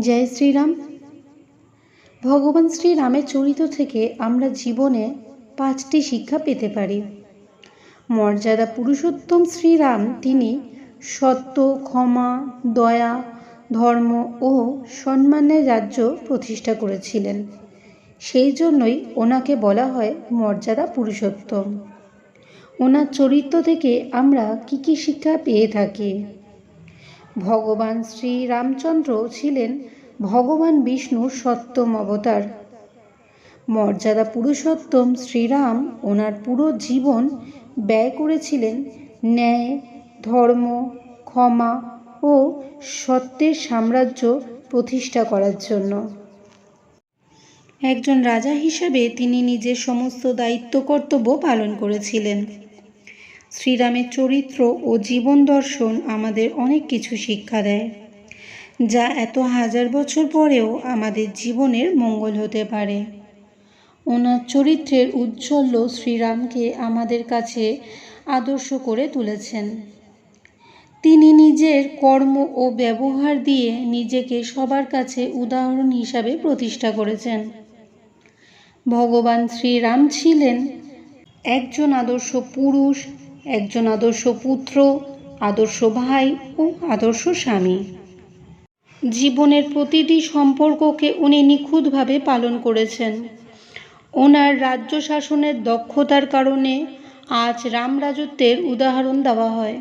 জয় শ্রীরাম। ভগবান শ্রীরামের চরিত্র থেকে আমরা জীবনে পাঁচটি শিক্ষা পেতে পারি। মর্যাদা পুরুষোত্তম শ্রীরাম তিনি সত্য, ক্ষমা, দয়া, ধর্ম ও সম্মানের রাজ্য প্রতিষ্ঠা করেছিলেন। সেই জন্যই ওনাকে বলা হয় মর্যাদা পুরুষোত্তম। ওনার চরিত্র থেকে আমরা কি কি শিক্ষা পেয়ে থাকি? ভগবান শ্রী রামচন্দ্র ছিলেন ভগবান বিষ্ণুর সপ্তম অবতার। মর্যাদা পুরুষোত্তম শ্রীরাম ওনার পুরো জীবন ব্যয় করেছিলেন ন্যায়, ধর্ম, ক্ষমা ও সত্যের সাম্রাজ্য প্রতিষ্ঠা করার জন্য। একজন রাজা হিসাবে তিনি নিজের সমস্ত দায়িত্ব কর্তব্য পালন করেছিলেন। শ্রীরামের চরিত্র ও জীবন দর্শন আমাদের অনেক কিছু শিক্ষা দেয়, যা এত হাজার বছর পরেও আমাদের জীবনের মঙ্গল হতে পারে। ওনার চরিত্রের উজ্জ্বল্য শ্রীরামকে আমাদের কাছে আদর্শ করে তুলেছেন। তিনি নিজের কর্ম ও ব্যবহার দিয়ে নিজেকে সবার কাছে উদাহরণ হিসাবে প্রতিষ্ঠা করেছেন। ভগবান শ্রীরাম ছিলেন একজন আদর্শ পুরুষ একজন আদর্শ পুত্র, আদর্শ ভাই ও আদর্শ স্বামী। জীবনের প্রতিটি সম্পর্ককে উনি নিখুঁতভাবে পালন করেছেন। ওনার রাজ্য শাসনের দক্ষতার কারণে আজ রাম রাজত্বের উদাহরণ দেওয়া হয়।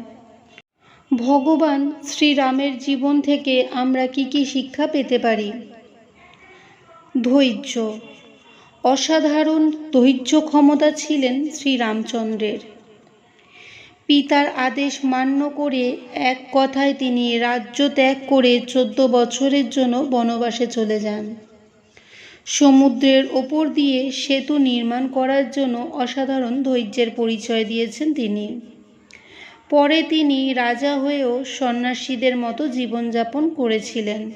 ভগবান শ্রীরামের জীবন থেকে আমরা কি কি শিক্ষা পেতে পারি? ধৈর্য। অসাধারণ ধৈর্য ক্ষমতা ছিলেন শ্রীরামচন্দ্রের। পিতার আদেশ মান্য করে এক কথায় তিনি রাজ্য ত্যাগ করে চোদ্দ বছরের জন্য বনবাসে চলে যান। সমুদ্রের ওপর দিয়ে সেতু নির্মাণ করার জন্য অসাধারণ ধৈর্যের পরিচয় দিয়েছেন তিনি। পরে তিনি রাজা হয়েও সন্ন্যাসীদের মতো জীবনযাপন করেছিলেন।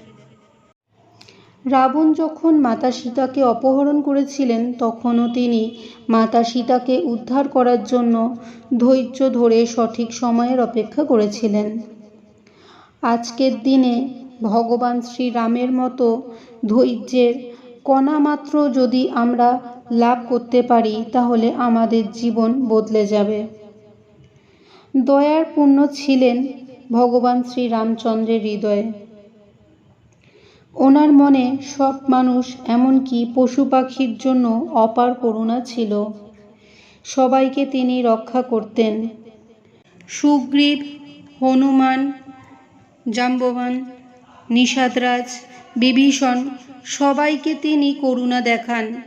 রাবণ যখন মাতা সীতাকে অপহরণ করেছিলেন, তখনও তিনি মাতা সীতাকে উদ্ধার করার জন্য ধৈর্য ধরে সঠিক সময়ের অপেক্ষা করেছিলেন। আজকের দিনে ভগবান শ্রীরামের মতো ধৈর্যের কণামাত্র যদি আমরা লাভ করতে পারি, তাহলে আমাদের জীবন বদলে যাবে। দয়ার পূর্ণ ছিলেন ভগবান শ্রীরামচন্দ্রের হৃদয়ে। ওনার মনে সব মানুষ এমনকি পশু পাখির জন্য অপার করুণা ছিল। সবাইকে তিনি রক্ষা করতেন। সুগ্রীব, হনুমান, জাম্ববান, নিষাদরাজ, বিভীষণ, সবাইকে তিনি করুণা দেখান।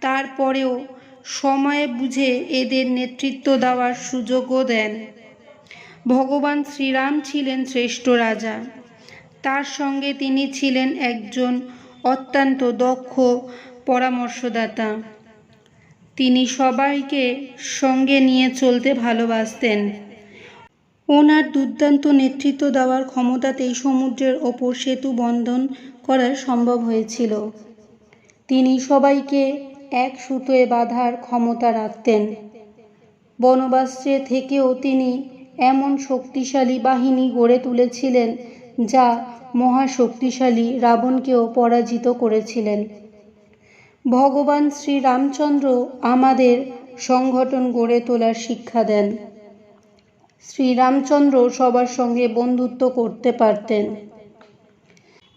তারপরেও সময়ে বুঝে এদের নেতৃত্ব দেওয়ার সুযোগও দেন। ভগবান শ্রীরাম ছিলেন শ্রেষ্ঠ রাজা। তার সঙ্গে তিনি ছিলেন একজন অত্যন্ত দক্ষ পরামর্শদাতা। তিনি সবাইকে সঙ্গে নিয়ে চলতে ভালোবাসতেন। ওনার দুর্দান্ত নেতৃত্ব দেওয়ার ক্ষমতাতেই সমুদ্রের ওপর সেতু বন্ধন করা সম্ভব হয়েছিল। তিনি সবাইকে এক সুতোয় বাঁধার ক্ষমতা রাখতেন। বনবাসে থেকেও তিনি এমন শক্তিশালী বাহিনী গড়ে তুলেছিলেন যা মহাশক্তিশালী রাবণকেও পরাজিত করেছিলেন। ভগবান শ্রী রামচন্দ্র আমাদের সংগঠন গড়ে তোলার শিক্ষা দেন। শ্রীরামচন্দ্র সবার সঙ্গে বন্ধুত্ব করতে পারতেন।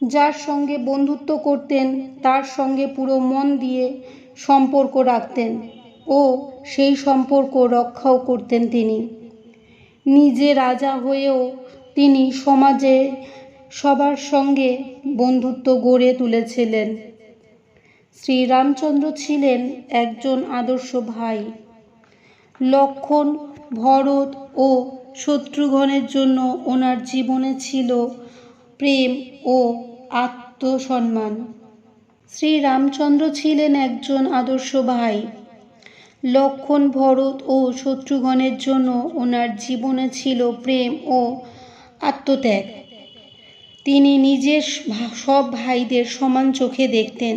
যার সঙ্গে বন্ধুত্ব করতেন, তার সঙ্গে পুরো মন দিয়ে সম্পর্ক রাখতেন ও সেই সম্পর্ক রক্ষাও করতেন তিনি। নিজে রাজা হয়েও তিনি সমাজে সবার সঙ্গে বন্ধুত্ব গড়ে তুলেছিলেন। শ্রীরামচন্দ্র ছিলেন একজন আদর্শ ভাই। লক্ষণ, ভরত ও শত্রুঘ্নের জন্য ওনার জীবনে ছিল প্রেম ও আত্মসম্মান। শ্রীরামচন্দ্র ছিলেন একজন আদর্শ ভাই। লক্ষণ, ভরত ও শত্রুঘ্নের জন্য ওনার জীবনে ছিল প্রেম ও আত্মত্যাগ। তিনি নিজের সব ভাইদের সমান চোখে দেখতেন।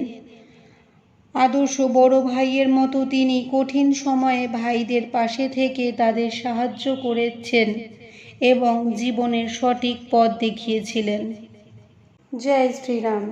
আদর্শ বড় ভাইয়ের মতো তিনি কঠিন সময়ে ভাইদের পাশে থেকে তাদের সাহায্য করেছেন এবং জীবনের সঠিক পথ দেখিয়েছিলেন। জয় শ্রীরাম।